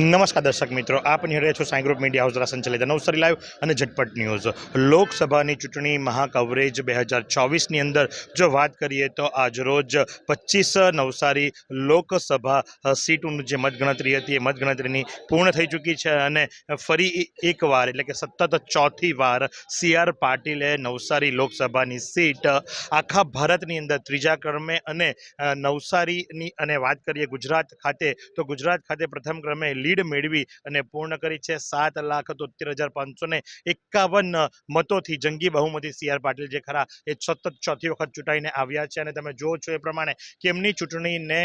નમસ્કાર દર્શક મિત્રો, આપ નિહાળ્યા છો સાંઈ ગ્રુપ મીડિયા હાઉસ દ્વારા સંચાલિત નવસારી લાઈવ અને ઝટપટ ન્યૂઝ. લોકસભાની ચૂંટણી મહાકવરેજ બે હજાર ચોવીસની અંદર જો વાત કરીએ તો આજરોજ પચીસ નવસારી લોકસભા સીટનું જે મતગણતરી હતી એ મતગણતરીની પૂર્ણ થઈ ચૂકી છે અને ફરી એકવાર એટલે કે સતત ચોથી વાર સી આર પાટીલે નવસારી લોકસભાની સીટ આખા ભારતની અંદર ત્રીજા ક્રમે અને નવસારીની અને વાત કરીએ ગુજરાત ખાતે, તો ગુજરાત ખાતે પ્રથમ ક્રમે લીડ મેળવી અને પૂર્ણ કરી છે સાત લાખ તોતેર હજાર પાંચસો ને એકાવન મતોથી જંગી બહુમતી સી આર પાટીલ જે ખરા એ સતત ચોથી વખત ચૂંટાઈને આવ્યા છે અને તમે જુઓ છો એ પ્રમાણે કે એમની ચૂંટણીને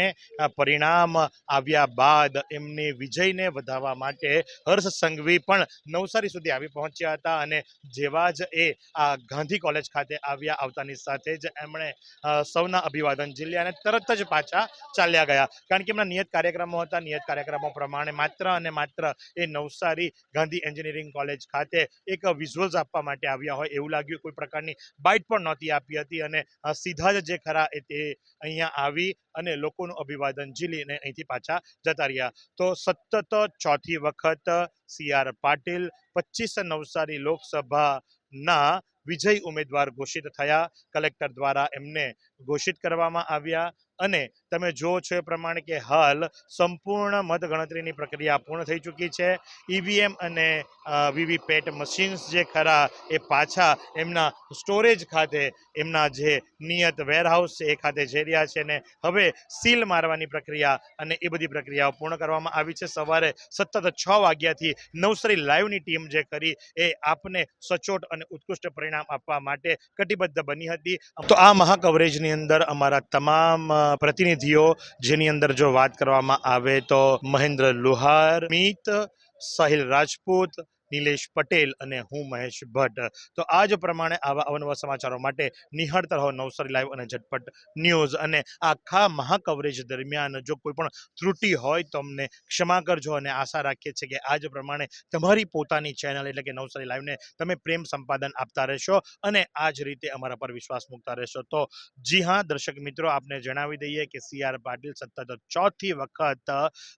પરિણામ આવ્યા બાદ એમની વિજયને વધાવવા માટે હર્ષ સંઘવી પણ નવસારી સુધી આવી પહોંચ્યા હતા અને જેવા જ એ આ ગાંધી કોલેજ ખાતે આવ્યા આવતાની સાથે જ એમણે સૌના અભિવાદન ઝીલ્યા અને તરત જ પાછા ચાલ્યા ગયા. કારણ કે એમના નિયત કાર્યક્રમો હતા. નિયત કાર્યક્રમો પ્રમાણે માત્ર અને માત્ર એ નવસારી ગાંધી એન્જિનિયરિંગ કોલેજ ખાતે એક વિઝ્યુઅલ્સ આપવા માટે આવ્યા હોય એવું લાગ્યું. કોઈ પ્રકારની બાઇટ પણ નહોતી આપી હતી અને સીધા જ જે ખરા તે અહીંયા આવી અને લોકોનું અભિવાદન ઝીલીને અહીંથી પાછા જતા રહ્યા. તો સતત ચોથી વખત સી આર પાટીલ, પચીસ નવસારી લોકસભાના વિજય ઉમેદવાર ઘોષિત થયા. કલેક્ટર દ્વારા એમને ઘોષિત કરવામાં આવ્યા અને તમે જુઓ છો એ પ્રમાણે કે હાલ સંપૂર્ણ મતગણતરીની પ્રક્રિયા પૂર્ણ થઈ ચૂકી છે. ઈવીએમ અને વીવીપેટ મશીન્સ જે ખરા એ પાછા એમના સ્ટોરેજ ખાતે, એમના જે નિયત વેરહાઉસ છે એ ખાતે જઈ રહ્યા છે અને હવે સીલ મારવાની પ્રક્રિયા અને એ બધી પ્રક્રિયાઓ પૂર્ણ કરવામાં આવી છે. સવારે સતત છ વાગ્યાથી નવસરી લાઈવની ટીમ જે કરી એ આપને સચોટ અને ઉત્કૃષ્ટ પરિણામ આપવા માટે કટિબદ્ધ બની હતી. તો આ મહાકવરેજની અંદર અમારા તમામ પ્રતિનિધિઓ જેની અંદર જો વાત કરવામાં આવે તો મહેન્દ્ર લુહાર, મીત, સાહિલ રાજપૂત નિલેશ પટેલ અને હું મહેશ ભટ્ટ. તો આ જ પ્રમાણે આવા અવનવા સમાચારો માટે નિહાળતા રહો નવસારી લાઈવ અને ઝટપટ ન્યૂઝ. અને આખા મહાકવરેજ દરમિયાન જો કોઈ પણ ત્રુટિ હોય તો અમને ક્ષમા કરજો અને આશા રાખીએ છીએ કે આ જ પ્રમાણે તમારી પોતાની ચેનલ એટલે કે નવસારી લાઈવને તમે પ્રેમ સંપાદન આપતા રહેશો અને આ જ રીતે અમારા પર વિશ્વાસ મૂકતા રહેશો. તો જી હા, દર્શક મિત્રો, આપને જણાવી દઈએ કે સી આર પાટીલ સતત ચોથી વખત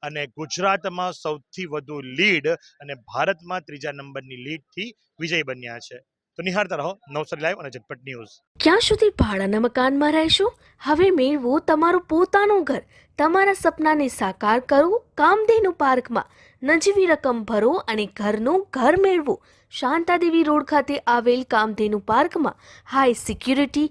અને ગુજરાતમાં સૌથી વધુ લીડ અને ભારતમાં ત્રીજા નંબરની લીડથી વિજય બન્યા છે. તો નિહાળતા રહો, નવસારી લાઈવ અને ઝટપટ ન્યૂઝ ક્યાં સુધી ભાડાના મકાનમાં રહેશો? હવે મેળવો તમારું પોતાનું ઘર. તમારા સપનાને સાકાર કરો, કામધેનુ પાર્કમાં. નજીવી રકમ ભરો અને ઘરનું ઘર મેળવો. શાંતાદેવી રોડ ખાતે આવેલ કામધેનુ પાર્કમાં high security